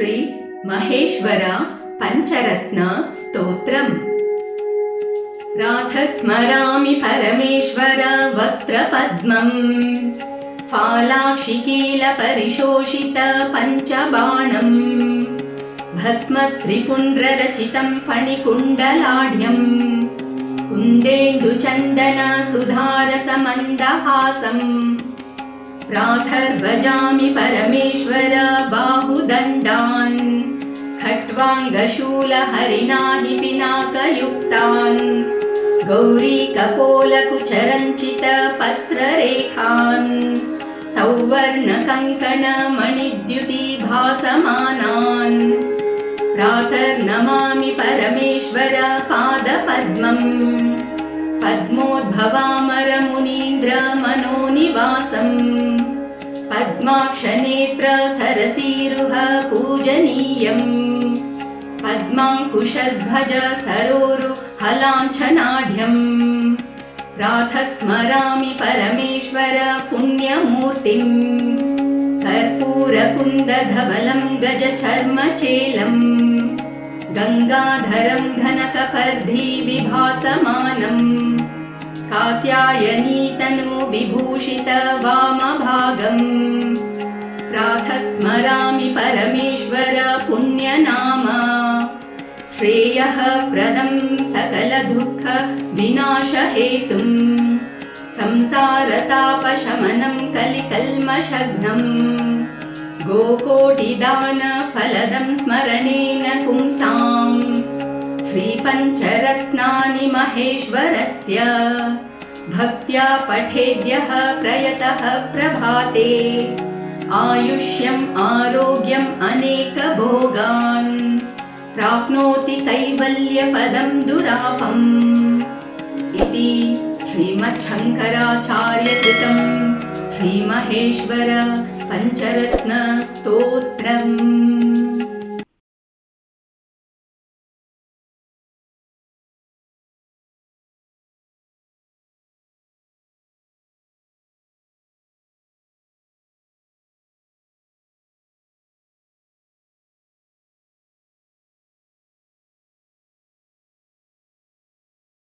श्री महेश्वर पञ्चरत्न स्तोत्रम्। परमेश्वर वक्त्रपद्मम्। फालाक्षिकीलपरिशोषित पञ्चबाणम्। भस्मत्रिपुण्ड्ररचितं फणिकुण्डलाढ्यम्। कुन्देन्दुचन्दन सुधारसमन्दहासम् प्राथर्भजामि परमेश्वर बाहुदण्डान् खट्वाङ्गशूलहरिणाहि पिनाकयुक्तान् गौरीकपोलकुचरञ्चित पत्ररेखान्। सौवर्णकङ्कणमणिद्युतिभासमानान्। प्रातर्नमामि परमेश्वर पादपद्मम्। पद्मोद्भवामरमुनीन्द्रमनोनिवासम् पद्माक्षनेत्र सरसीरुह पूजनीयम्। पद्माङ्कुशध्वज सरोरु हलाञ्छनाढ्यम्। प्रातस्मरामि परमेश्वर पुण्यमूर्तिम्। कर्पूरकुन्दधवलं गजचर्मचेलम्। गङ्गाधरं घनकपर्धी विभासमानम् कात्यायनीतनु विभूषित वामभागम् प्रातस्मरामि परमेश्वर पुण्यनाम। श्रेयः प्रदं सकलदुःख विनाशहेतुम् संसारतापशमनं कलिकल्मषघ्नम्। गोकोटिदानफलदं स्मरणेन पुंसाम्। श्रीपञ्चरत्नानि महेश्वरस्य। भक्त्या पठेद्यः प्रयतः प्रभाते। आयुष्यम् आरोग्यम् अनेकभोगान् प्राप्नोति कैवल्यपदं दुरापम्। इति श्रीमच्छङ्कराचार्यकृतं श्रीमहेश्वर पञ्चरत्नस्तोत्रम्